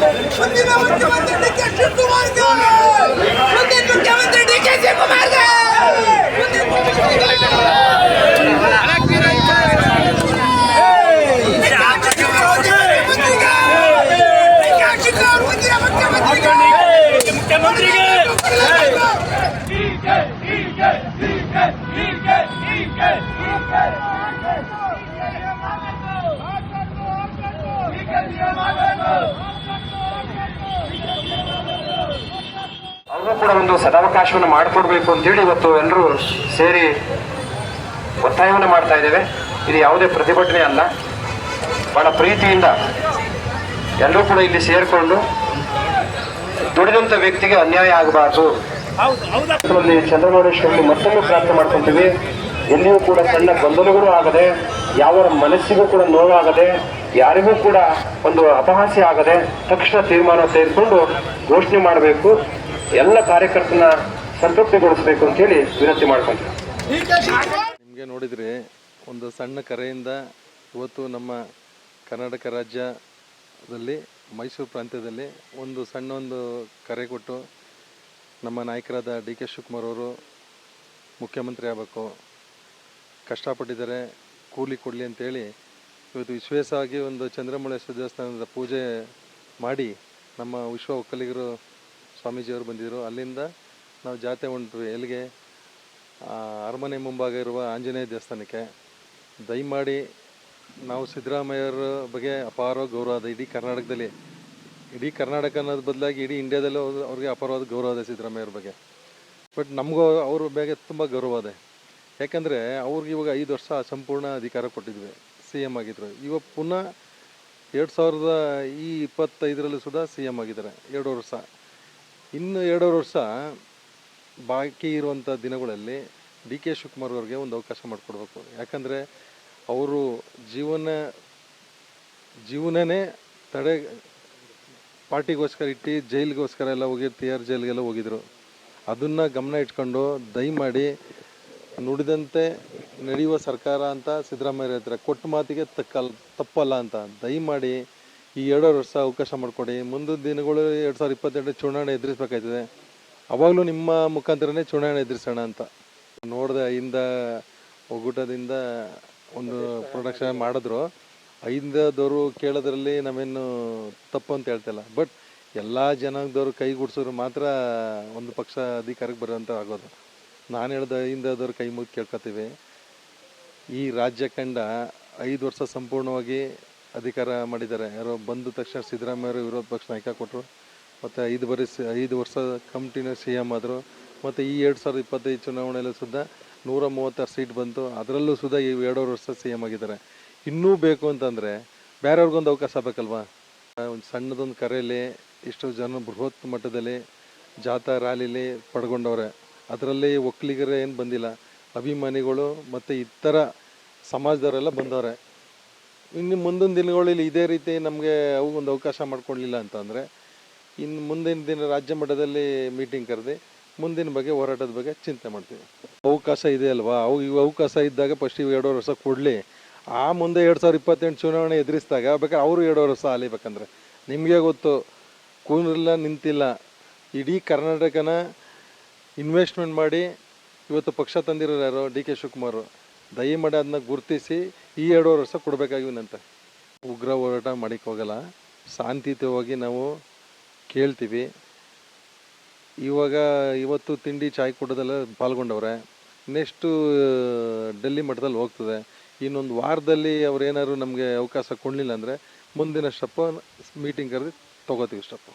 ಮುಂದಿನ ಮುಖ್ಯಮಂತ್ರಿ D K ಶಿವಕುಮಾರ್ಗೆ ಮುಂದಿನ ಮುಖ್ಯಮಂತ್ರಿ ಡಿ ಕೆ ಶಿವಕುಮಾರ್ಗೆ ಮುಂದಿನ ಮುಖ್ಯಮಂತ್ರಿಗೆ ಕೂಡ ಒಂದು ಸದಾವಕಾಶವನ್ನು ಮಾಡಿಕೊಡ್ಬೇಕು ಅಂತೇಳಿ ಇವತ್ತು ಎಲ್ಲರೂ ಸೇರಿ ಒತ್ತಾಯವನ್ನು ಮಾಡ್ತಾ ಇದ್ದೇವೆ. ಇದು ಯಾವುದೇ ಪ್ರತಿಭಟನೆ ಅಲ್ಲ. ಬಹಳ ಪ್ರೀತಿಯಿಂದ ಎಲ್ಲರೂ ಕೂಡ ಇಲ್ಲಿ ಸೇರಿಕೊಂಡು ದುಡಿದಂಥ ವ್ಯಕ್ತಿಗೆ ಅನ್ಯಾಯ ಆಗಬಾರ್ದು. ಚಂದ್ರಗೌಡೇಶ್ವರಲ್ಲಿ ಮತ್ತೊಮ್ಮೆ ಪ್ರಾರ್ಥನೆ ಮಾಡ್ಕೊಂತೀವಿ. ಎಲ್ಲಿಯೂ ಕೂಡ ಸಣ್ಣ ಗೊಂದಲಗಳು ಆಗದೆ ಯಾವರ ಮನಸ್ಸಿಗೂ ಕೂಡ ನೋವಾಗದೆ ಯಾರಿಗೂ ಕೂಡ ಒಂದು ಅಪಹಾಸ್ಯ ಆಗದೆ ತಕ್ಷಣ ತೀರ್ಮಾನ ತೆಗೆದುಕೊಂಡು ಘೋಷಣೆ ಮಾಡಬೇಕು. ಎಲ್ಲ ಕಾರ್ಯಕರ್ತನ ಸಂತೃಪ್ತಿಗೊಳಿಸಬೇಕು ಅಂತೇಳಿ ವಿನಂತಿ ಮಾಡ್ಕೊಂತೀವಿ. ನಿಮಗೆ ನೋಡಿದರೆ ಒಂದು ಸಣ್ಣ ಕರೆಯಿಂದ ಇವತ್ತು ನಮ್ಮ ಕರ್ನಾಟಕ ರಾಜ್ಯದಲ್ಲಿ, ಮೈಸೂರು ಪ್ರಾಂತ್ಯದಲ್ಲಿ ಒಂದು ಸಣ್ಣ ಒಂದು ಕರೆ ಕೊಟ್ಟು ನಮ್ಮ ನಾಯಕರಾದ ಡಿ ಕೆ ಶಿವಕುಮಾರ್ ಅವರು ಮುಖ್ಯಮಂತ್ರಿ ಆಗಬೇಕು. ಕಷ್ಟಪಟ್ಟಿದ್ದಾರೆ, ಕೂಲಿ ಕೊಡಲಿ ಅಂತೇಳಿ ಇವತ್ತು ವಿಶ್ವೇಶವಾಗಿ ಒಂದು ಚಂದ್ರಮೌಳೇಶ್ವರ ದೇವಸ್ಥಾನದ ಪೂಜೆ ಮಾಡಿ ನಮ್ಮ ವಿಶ್ವ ಒಕ್ಕಲಿಗರು ಸ್ವಾಮೀಜಿಯವರು ಬಂದಿದ್ದರು. ಅಲ್ಲಿಂದ ನಾವು ಜಾತೆ ಹೊಂಟ್ವಿ. ಎಲ್ಲಿಗೆ? ಅರಮನೆ ಮುಂಭಾಗ ಇರುವ ಆಂಜನೇಯ ದೇವಸ್ಥಾನಕ್ಕೆ. ದಯಮಾಡಿ ನಾವು ಸಿದ್ದರಾಮಯ್ಯರ ಬಗ್ಗೆ ಅಪಾರ ಗೌರವ ಇದೆ ಇಡೀ ಕರ್ನಾಟಕದಲ್ಲಿ, ಇಡೀ ಕರ್ನಾಟಕ ಅನ್ನೋದು ಬದಲಾಗಿ ಇಡೀ ಇಂಡಿಯಾದಲ್ಲೂ ಅವ್ರು- ಅವ್ರಿಗೆ ಅಪಾರವಾದ ಗೌರವ ಇದೆ ಸಿದ್ದರಾಮಯ್ಯವ್ರ ಬಗ್ಗೆ. ಬಟ್ ನಮಗೂ ಅವ್ರ ಬಗ್ಗೆ ತುಂಬ ಗೌರವ ಇದೆ ಯಾಕಂದರೆ ಅವ್ರಿಗೆ ಇವಾಗ ಐದು ವರ್ಷ ಸಂಪೂರ್ಣ ಅಧಿಕಾರ ಕೊಟ್ಟಿದ್ವಿ. ಸಿ ಎಂ ಆಗಿದ್ರು. ಇವಾಗ ಪುನಃ ಎರಡು ಸಾವಿರದ ಈ ಇಪ್ಪತ್ತೈದರಲ್ಲೂ ಸುಧಾ ಸಿ ಎಂ ಆಗಿದ್ದಾರೆ. ಎರಡು ವರ್ಷ. ಇನ್ನು ಎರಡೂವರೆ ವರ್ಷ ಬಾಕಿ ಇರುವಂಥ ದಿನಗಳಲ್ಲಿ ಡಿ ಕೆ ಶಿವಕುಮಾರ್ ಅವ್ರಿಗೆ ಒಂದು ಅವಕಾಶ ಮಾಡಿಕೊಡ್ಬೇಕು. ಯಾಕಂದರೆ ಅವರು ಜೀವನ, ಜೀವನನೇ ತಡೆ ಪಾರ್ಟಿಗೋಸ್ಕರ ಇಟ್ಟು ಜೈಲಿಗೋಸ್ಕರ ಎಲ್ಲ ಹೋಗಿ, ಟಿ ಆರ್ ಜೈಲಿಗೆಲ್ಲ ಹೋಗಿದ್ರು. ಅದನ್ನು ಗಮನ ಇಟ್ಕೊಂಡು ದಯಮಾಡಿ ನುಡಿದಂತೆ ನಡೆಯುವ ಸರ್ಕಾರ ಅಂತ ಸಿದ್ದರಾಮಯ್ಯ ಹೇಳ್ತಾರೆ ಕೊಟ್ಟ ಮಾತಿಗೆ ತಕ್ಕಲ್ಲ ತಪ್ಪಲ್ಲ ಅಂತ ದಯಮಾಡಿ ಈ ಎರಡೂವರೆ ವರ್ಷ ಅವಕಾಶ ಮಾಡಿಕೊಡಿ. ಮುಂದಿನ ದಿನಗಳು ಎರಡು ಸಾವಿರದ ಇಪ್ಪತ್ತೆರಡು ಚುನಾವಣೆ ಎದುರಿಸಬೇಕಾಯ್ತದೆ. ಅವಾಗಲೂ ನಿಮ್ಮ ಮುಖಾಂತರನೇ ಚುನಾವಣೆ ಎದುರಿಸೋಣ ಅಂತ. ನೋಡಿದೆ ಹಿಂದ ಒಗ್ಗೂಟದಿಂದ ಒಂದು ಪ್ರೊಡಕ್ಷನ್ ಮಾಡಿದ್ರು. ಐದದವರು ಕೇಳೋದ್ರಲ್ಲಿ ನಾವೇನು ತಪ್ಪು ಅಂತ ಹೇಳ್ತಿಲ್ಲ ಬಟ್ ಎಲ್ಲ ಕೈ ಕೈಗೂಡ್ಸೋರು ಮಾತ್ರ ಒಂದು ಪಕ್ಷ ಅಧಿಕಾರಕ್ಕೆ ಬರೋಂಥ ಆಗೋದು. ನಾನು ಹೇಳ್ದೆ ಐದದವ್ರು ಕೈ ಮುಗಿ ಕೇಳ್ಕೊತೀವಿ. ಈ ರಾಜ್ಯ ಕಂಡ ಐದು ವರ್ಷ ಸಂಪೂರ್ಣವಾಗಿ ಅಧಿಕಾರ ಮಾಡಿದ್ದಾರೆ. ಯಾರೋ ಬಂದ ತಕ್ಷಣ ಸಿದ್ದರಾಮಯ್ಯವರು ವಿರೋಧ ಪಕ್ಷ ನಾಯಕ ಕೊಟ್ಟರು ಮತ್ತು ಐದು ಬರೀ ಐದು ವರ್ಷ ಕಂಟಿನ್ಯೂ ಸಿ ಎಂ ಆದರು. ಮತ್ತು ಈ ಎರಡು ಸಾವಿರದ ಇಪ್ಪತ್ತೈದು ಚುನಾವಣೆಯಲ್ಲೂ ಸುದ್ದ ನೂರ ಮೂವತ್ತಾರು ಸೀಟ್ ಬಂತು. ಅದರಲ್ಲೂ ಸುದ್ದ ಈ ಎರಡೂವರೆ ವರ್ಷ ಸಿ ಎಂ ಆಗಿದ್ದಾರೆ. ಇನ್ನೂ ಬೇಕು ಅಂತಂದರೆ ಬೇರೆಯವ್ರಿಗೊಂದು ಅವಕಾಶ ಬೇಕಲ್ವಾ? ಒಂದು ಸಣ್ಣದೊಂದು ಕರೆಯಲ್ಲಿ ಇಷ್ಟು ಜನ ಬೃಹತ್ ಮಟ್ಟದಲ್ಲಿ ಜಾಥಾ ರ್ಯಾಲಿಲಿ ಪಡ್ಕೊಂಡವ್ರೆ ಅದರಲ್ಲಿ ಒಕ್ಕಲಿಗರೇ ಏನು ಬಂದಿಲ್ಲ. ಅಭಿಮಾನಿಗಳು ಮತ್ತು ಇತರ ಸಮಾಜದವರೆಲ್ಲ ಬಂದವ್ರೆ. ಇನ್ನು ಮುಂದಿನ ದಿನಗಳಲ್ಲಿ ಇದೇ ರೀತಿ ನಮಗೆ ಒಂದು ಅವಕಾಶ ಮಾಡಿಕೊಡ್ಲಿಲ್ಲ ಅಂತಂದರೆ, ಇನ್ನು ಮುಂದಿನ ದಿನ ರಾಜ್ಯ ಮಟ್ಟದಲ್ಲಿ ಮೀಟಿಂಗ್ ಕರೆದು ಮುಂದಿನ ಬಗ್ಗೆ ಹೋರಾಟದ ಬಗ್ಗೆ ಚಿಂತೆ ಮಾಡ್ತೀವಿ. ಅವಕಾಶ ಇದೆ ಅಲ್ವಾ? ಅವು ಇವು ಅವಕಾಶ ಇದ್ದಾಗ ಫಸ್ಟ್ ಇವು ಎರಡೂವರೆ ವರ್ಷ ಕೊಡಲಿ. ಆ ಮುಂದೆ ಎರಡು ಸಾವಿರದ ಇಪ್ಪತ್ತೆಂಟು ಚುನಾವಣೆ ಎದುರಿಸಿದಾಗ ಬೇಕಾದ್ರೆ ಅವರು ಎರಡೂವರೆ ವರ್ಷ ಅಲಿಬೇಕಂದ್ರೆ ನಿಮಗೆ ಗೊತ್ತು ಕೂನಿಲ್ಲ ನಿಂತಿಲ್ಲ. ಇಡೀ ಕರ್ನಾಟಕನ ಇನ್ವೆಸ್ಟ್ಮೆಂಟ್ ಮಾಡಿ ಇವತ್ತು ಪಕ್ಷ ತಂದಿರೋರು ಯಾರು? D K Shivakumar. ದಯಮಾಡಿ ಅದನ್ನ ಗುರುತಿಸಿ ಈ ಎರಡೂವರೆ ವರ್ಷ ಕೊಡಬೇಕಾಗಿವನಂತೆ ಉಗ್ರ ಹೋರಾಟ ಮಾಡಿಕ್ಕೆ ಹೋಗಲ್ಲ. ಶಾಂತಿಯುತವಾಗಿ ನಾವು ಕೇಳ್ತೀವಿ. ಇವಾಗ ಇವತ್ತು ತಿಂಡಿ, ಚಾಯ್ ಕೊಡೋದೆಲ್ಲ ಪಾಲ್ಗೊಂಡವ್ರೆ. ನೆಕ್ಸ್ಟು, ಡೆಲ್ಲಿ ಮಠದಲ್ಲಿ ಹೋಗ್ತದೆ. ಇನ್ನೊಂದು ವಾರದಲ್ಲಿ ಅವ್ರು ಏನಾದ್ರು ನಮಗೆ ಅವಕಾಶ ಕೊಡಲಿಲ್ಲ ಅಂದರೆ ಮುಂದಿನ ಸ್ಟೆಪ್ಪು ಮೀಟಿಂಗ್ ಕರೆದು ತೊಗೋತೀವಿ ಸ್ಟೆಪ್ಪು